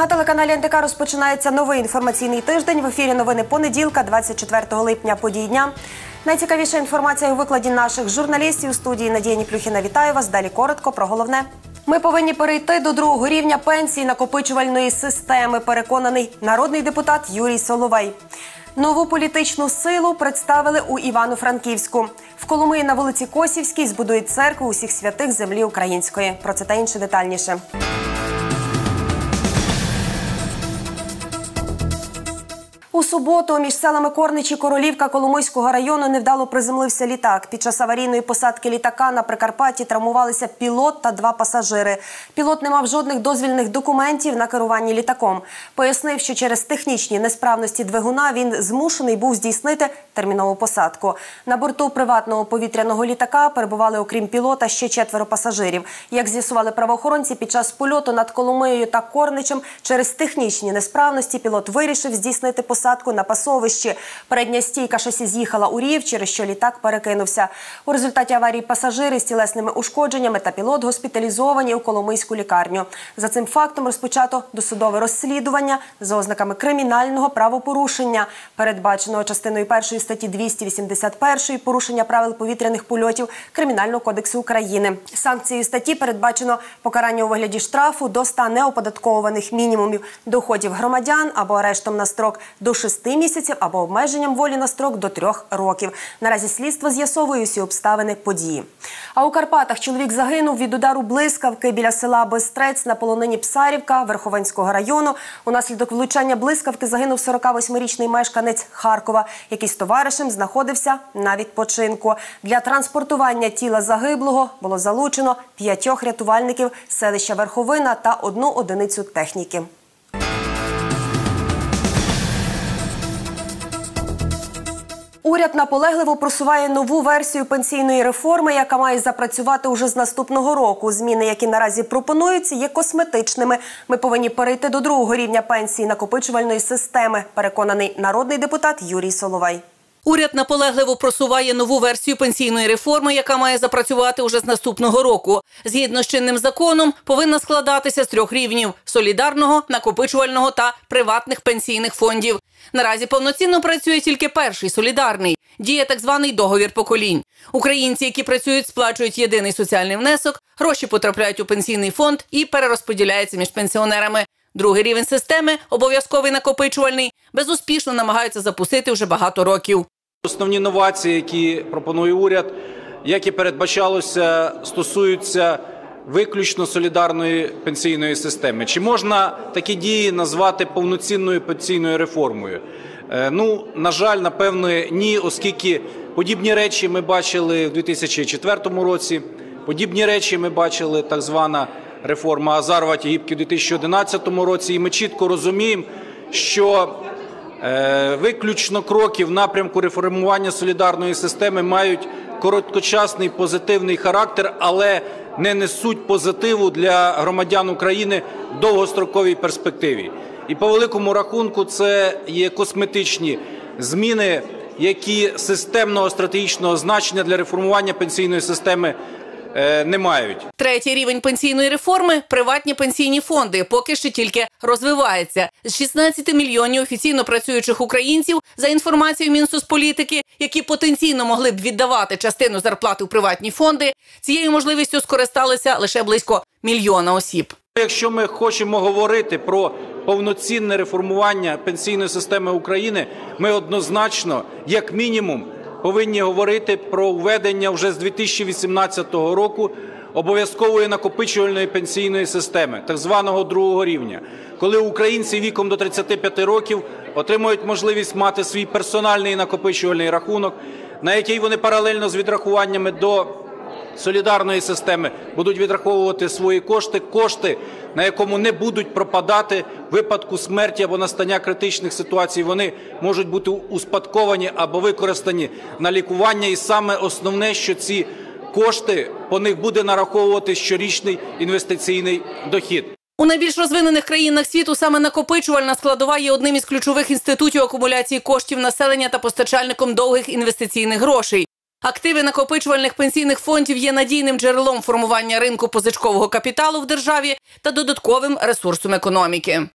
На телеканалі НТК розпочинається новий інформаційний тиждень. В ефірі новини понеділка, 24 липня. Події дня. Найцікавіша інформація у викладі наших журналістів у студії Надія Ніплюхіна. Вітаю вас. Далі коротко про головне. Ми повинні перейти до другого рівня пенсії накопичувальної системи. Переконаний народний депутат Юрій Соловей. Нову політичну силу представили у Івано-Франківську. В Коломиї на вулиці Косівській збудують церкву усіх святих землі української. Про це та інше детальніше. У суботу між селами Корничі Королівка Коломийського району невдало приземлився літак. Під час аварійної посадки літака на Прикарпатті травмувалися пілот та два пасажири. Пілот не мав жодних дозвільних документів на керуванні літаком. Пояснив, що через технічні несправності двигуна він змушений був здійснити термінову посадку. На борту приватного повітряного літака перебували, окрім пілота, ще четверо пасажирів. Як з'ясували правоохоронці, під час польоту над Коломиєю та Корничем через технічні несправності пілот вирішив здійснити посадку посадку на пасовищі. Передня стійка шасі з'їхала у рів, через що літак перекинувся. У результаті аварії пасажири з тілесними ушкодженнями та пілот госпіталізовані у Коломийську лікарню. За цим фактом розпочато досудове розслідування за ознаками кримінального правопорушення, передбаченого частиною першої статті 281 порушення правил повітряних польотів Кримінального кодексу України. Санкцією статті передбачено покарання у вигляді штрафу до 100 неоподатковуваних мінімумів доходів громадян або арештом на строк до 6 місяців або обмеженням волі на строк до 3 років. Наразі слідство з'ясовує усі обставини події. А у Карпатах чоловік загинув від удару блискавки біля села Бестрець на полонині Псарівка Верховенського району. Унаслідок влучання блискавки загинув 48-річний мешканець Харкова, який з товаришем знаходився на відпочинку. Для транспортування тіла загиблого було залучено п'ятьох рятувальників селища Верховина та одну одиницю техніки. Уряд наполегливо просуває нову версію пенсійної реформи, яка має запрацювати уже з наступного року. Зміни, які наразі пропонуються, є косметичними. Ми повинні перейти до другого рівня пенсії накопичувальної системи. Переконаний народний депутат Юрій Соловей. Уряд наполегливо просуває нову версію пенсійної реформи, яка має запрацювати уже з наступного року. Згідно з чинним законом, повинна складатися з трьох рівнів: солідарного, накопичувального та приватних пенсійних фондів. Наразі повноцінно працює тільки перший солідарний. Діє так званий договір поколінь. Українці, які працюють, сплачують єдиний соціальний внесок, гроші потрапляють у пенсійний фонд і перерозподіляються між пенсіонерами. Другий рівень системи, обов'язковий накопичувальний, безуспішно намагаються запустити вже багато років. Основні новації, які пропонує уряд, як і передбачалося, стосуються виключно солідарної пенсійної системи. Чи можна такі дії назвати повноцінною пенсійною реформою? Ну, на жаль, напевно, ні, оскільки подібні речі ми бачили в 2004 році. Подібні речі ми бачили так звана реформа Азарова Тігіпки у 2011 році. І ми чітко розуміємо, що виключно кроки в напрямку реформування солідарної системи мають короткочасний позитивний характер, але не несуть позитиву для громадян України в довгостроковій перспективі. І по великому рахунку це є косметичні зміни, які системного стратегічного значення для реформування пенсійної системи не мають. Третій рівень пенсійної реформи приватні пенсійні фонди поки що тільки розвивається. З 16 мільйонів офіційно працюючих українців за інформацією Мінсоцполітики, які потенційно могли б віддавати частину зарплати у приватні фонди. Цією можливістю скористалися лише близько мільйона осіб. Якщо ми хочемо говорити про повноцінне реформування пенсійної системи України, ми однозначно, як мінімум, повинні говорити про введення вже з 2018 року обов'язкової накопичувальної пенсійної системи, так званого другого рівня, коли українці віком до 35 років отримують можливість мати свій персональний накопичувальний рахунок, на який вони паралельно з відрахуваннями до солідарної системи будуть відраховувати свої кошти, кошти, на якому не будуть пропадати випадку смерті або настання критичних ситуацій. Вони можуть бути успадковані або використані на лікування. І саме основне, що ці кошти по них буде нараховувати щорічний інвестиційний дохід. У найбільш розвинених країнах світу саме накопичувальна складова є одним із ключових інститутів акумуляції коштів населення та постачальником довгих інвестиційних грошей. Активи накопичувальних пенсійних фондів є надійним джерелом формування ринку позичкового капіталу в державі та додатковим ресурсом економіки.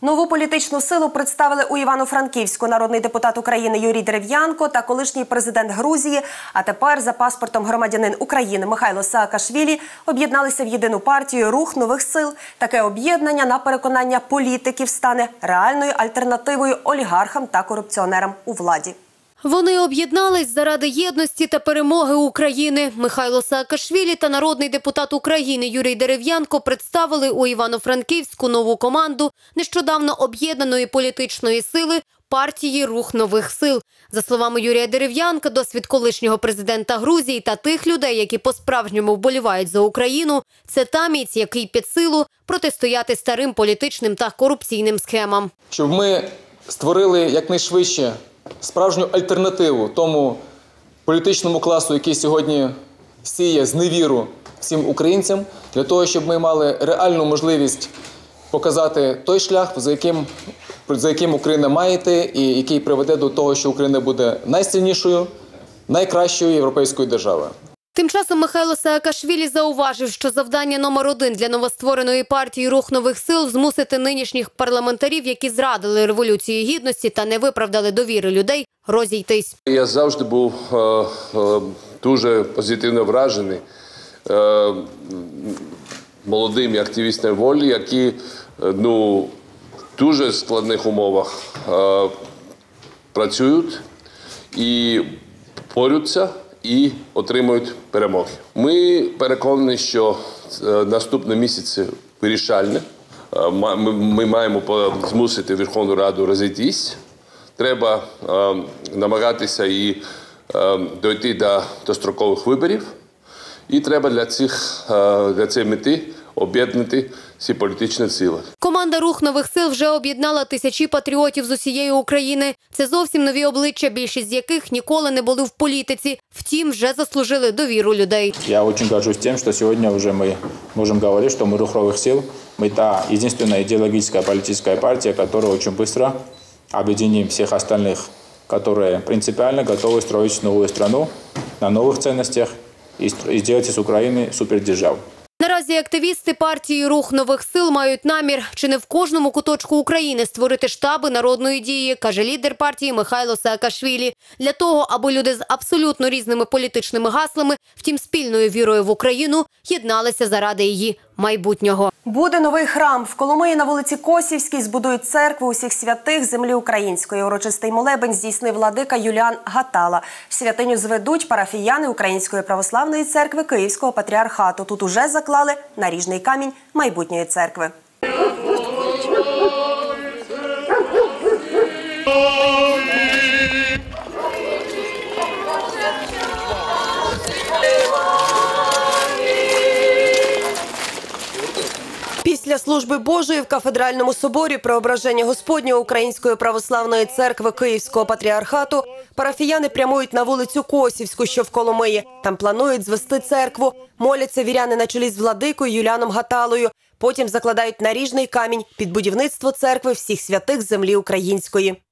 Нову політичну силу представили у Івано-Франківську народний депутат України Юрій Дерев'янко та колишній президент Грузії, а тепер за паспортом громадянин України Михайло Саакашвілі об'єдналися в єдину партію Рух нових сил. Таке об'єднання на переконання політиків стане реальною альтернативою олігархам та корупціонерам у владі. Вони об'єднались заради єдності та перемоги України. Михайло Саакашвілі та народний депутат України Юрій Дерев'янко представили у Івано-Франківську нову команду нещодавно об'єднаної політичної сили партії Рух нових сил. За словами Юрія Дерев'янка, досвід колишнього президента Грузії та тих людей, які по-справжньому вболівають за Україну, це та міць, який під силу протистояти старим політичним та корупційним схемам. щоб ми створили якнайшвидше справжню альтернативу тому політичному класу, який сьогодні сіє зневіру всім українцям, для того, щоб ми мали реальну можливість показати той шлях, за яким, за яким Україна має йти, і який приведе до того, що Україна буде найсильнішою, найкращою європейською державою. Тим часом Михайло Саакашвілі зауважив, що завдання номер один для новоствореної партії рух нових сил змусити нинішніх парламентарів, які зрадили революцію гідності та не виправдали довіри людей, розійтись. Я завжди був е, е, дуже позитивно вражений е, молодими активістами волі, які е, ну, дуже складних умовах е, працюють і борються і отримують перемоги. Ми переконані, що е, наступні місяці вирішальне. Е, Ми, маємо змусити Верховну Раду розійтись. Треба е, намагатися і дойти до дострокових виборів. І треба для цих для цієї мети об'єднати всі політичні сили. Команда рух нових сил вже об'єднала тисячі патріотів з усієї України. Це зовсім нові обличчя, більшість з яких ніколи не були в політиці. Втім, вже заслужили довіру людей. Я очень горжусь тем, что сегодня уже мы можем говорить, что мы Рухровых сил, мы та единственная идеологическая политическая партия, которая очень быстро объединим всех остальных, которые принципиально готовы строить новую страну на новых ценностях и стро- и сделать из Украины супердержаву. Наразі активісти партії Рух нових сил мають намір чи не в кожному куточку України створити штаби народної дії, каже лідер партії Михайло Саакашвілі. Для того, аби люди з абсолютно різними політичними гаслами, втім спільною вірою в Україну, єдналися заради її майбутнього. Буде новий храм в Коломиї на вулиці Косівській. Збудують церкву усіх святих землі української. Урочистий молебень здійснив владика Юліан Гатала. Святиню зведуть парафіяни Української православної церкви Київського патріархату. Тут уже заклали наріжний камінь майбутньої церкви. Після служби Божої в кафедральному соборі Преображення Господнього Української православної церкви Київського патріархату парафіяни прямують на вулицю Косівську, що в Коломиї. Там планують звести церкву. Моляться віряни на чолі з владикою Юліаном Гаталою. Потім закладають наріжний камінь під будівництво церкви всіх святих землі української.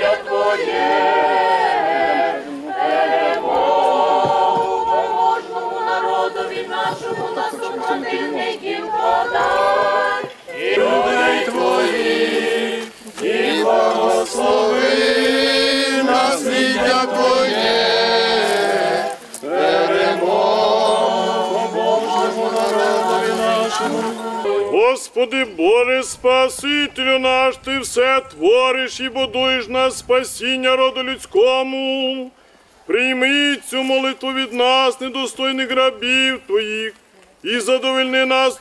народові Господи Боже, Спасителю наш, Ти все твориш і будуєш на спасіння роду людському. Прийми цю молитву від нас, недостойних рабів Твоїх, і задовольни нас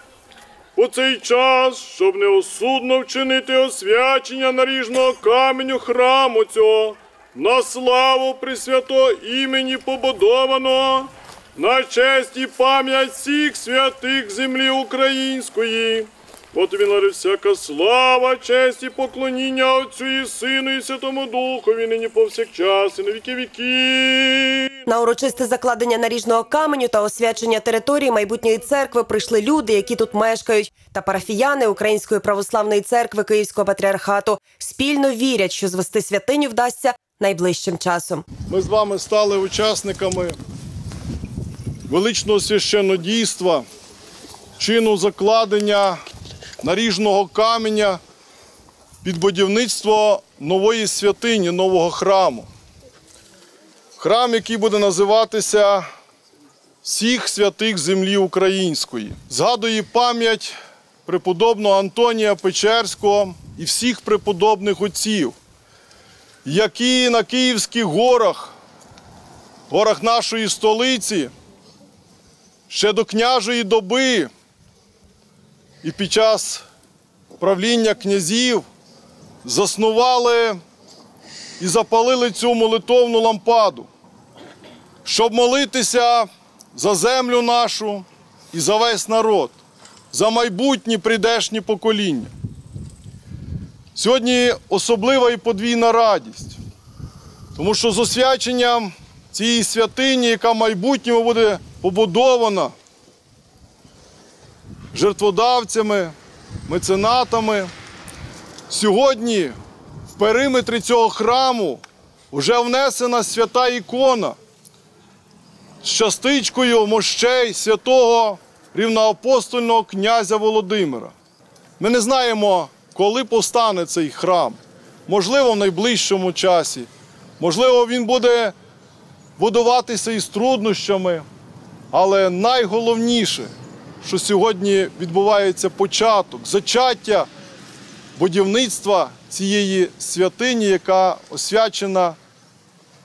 у цей час, щоб неосудно вчинити освячення наріжного каменю храму цього, на славу Пресвятого імені побудованого, на честь і пам'ять всіх святих землі української. От він всяка слава, честь і поклоніння Отцю і Сину і Святому Духові, нині повсякчас і на віки віки. На урочисте закладення наріжного каменю та освячення території майбутньої церкви прийшли люди, які тут мешкають, та парафіяни Української православної церкви Київського патріархату спільно вірять, що звести святиню вдасться найближчим часом. Ми з вами стали учасниками величного священнодійства, чину закладення наріжного каменя під будівництво нової святині, нового храму. Храм, який буде називатися всіх святих землі української. Згадує пам'ять преподобного Антонія Печерського і всіх преподобних отців, які на Київських горах, горах нашої столиці, ще до княжої доби і під час правління князів заснували і запалили цю молитовну лампаду, щоб молитися за землю нашу і за весь народ, за майбутні прийдешні покоління. Сьогодні особлива і подвійна радість, тому що з освяченням цієї святині, яка в майбутньому буде побудована жертводавцями, меценатами, сьогодні в периметрі цього храму вже внесена свята ікона з частичкою мощей святого рівноапостольного князя Володимира. Ми не знаємо, коли повстане цей храм. Можливо, в найближчому часі. Можливо, він буде будуватися із труднощами. Але найголовніше, що сьогодні відбувається початок, зачаття будівництва цієї святині, яка освячена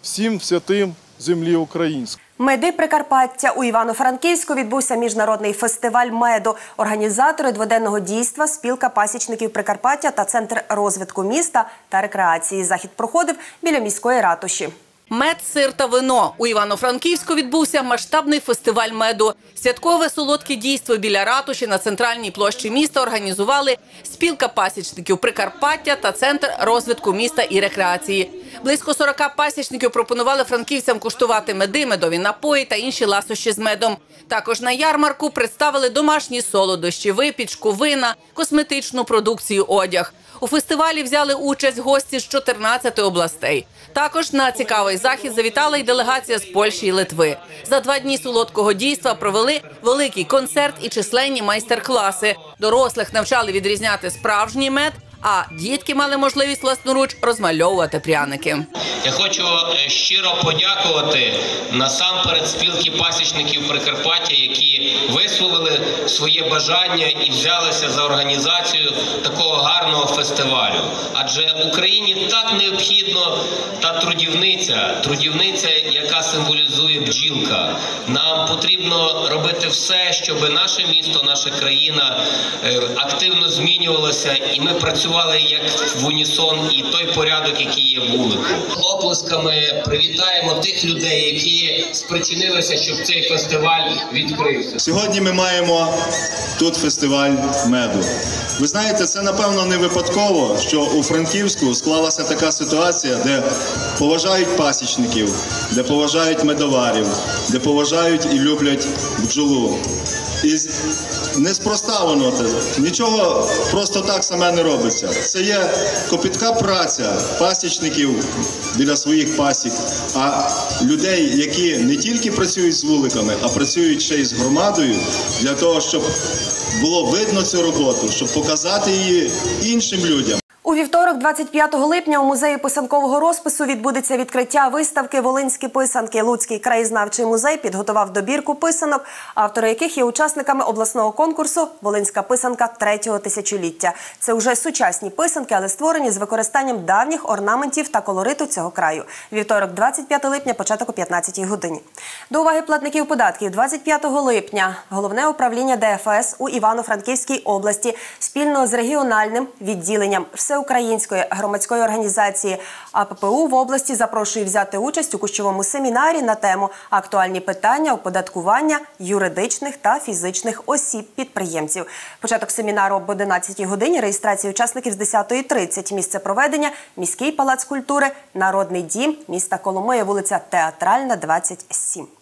всім святим землі української. Меди Прикарпаття у Івано-Франківську відбувся міжнародний фестиваль меду. Організатори дводенного дійства, спілка пасічників Прикарпаття та центр розвитку міста та рекреації. Захід проходив біля міської ратуші. Мед, сир та вино у Івано-Франківську відбувся масштабний фестиваль меду. Святкове солодке дійство біля ратуші на центральній площі міста організували спілка пасічників Прикарпаття та центр розвитку міста і рекреації. Близько 40 пасічників пропонували франківцям куштувати меди, медові напої та інші ласощі з медом. Також на ярмарку представили домашні солодощі, випічку, вина, косметичну продукцію, одяг. У фестивалі взяли участь гості з 14 областей. Також на цікавий захід завітала й делегація з Польщі і Литви. За два дні солодкого дійства провели великий концерт і численні майстер-класи. Дорослих навчали відрізняти справжній мед, а дітки мали можливість власноруч розмальовувати пряники. Я хочу е, щиро подякувати насамперед спілки пасічників Прикарпаття, які висловили своє бажання і взялися за організацію такого гарного фестивалю. Адже Україні так необхідно та трудівниця, трудівниця, яка символізує бджілка. Нам потрібно робити все, щоб наше місто, наша країна е, активно змінювалася, і ми працювали як в унісон, і той порядок, який є в вулику. Оплесками привітаємо тих людей, які спричинилися, щоб цей фестиваль відкрився. Сьогодні ми маємо тут фестиваль меду. Ви знаєте, це напевно не випадково, що у Франківську склалася така ситуація, де поважають пасічників, де поважають медоварів, де поважають і люблять бджолу. І неспроста воно те. Нічого просто так саме не робиться. Це є копітка праця пасічників біля своїх пасік, а людей, які не тільки працюють з вуликами, а працюють ще й з громадою для того, щоб було видно цю роботу, щоб показати її іншим людям. У вівторок, 25 липня, у музеї писанкового розпису відбудеться відкриття виставки Волинські писанки. Луцький краєзнавчий музей підготував добірку писанок, автори яких є учасниками обласного конкурсу Волинська писанка третього тисячоліття. Це вже сучасні писанки, але створені з використанням давніх орнаментів та колориту цього краю. Вівторок, 25 липня, початок о 15 годині. До уваги платників податків 25 липня головне управління ДФС у Івано-Франківській області спільно з регіональним відділенням всеукраїнської громадської організації АППУ в області запрошує взяти участь у кущовому семінарі на тему актуальні питання оподаткування юридичних та фізичних осіб підприємців. Початок семінару об 11 годині. Реєстрація учасників з 10.30. Місце проведення міський палац культури, народний дім міста Коломия, вулиця Театральна, 27.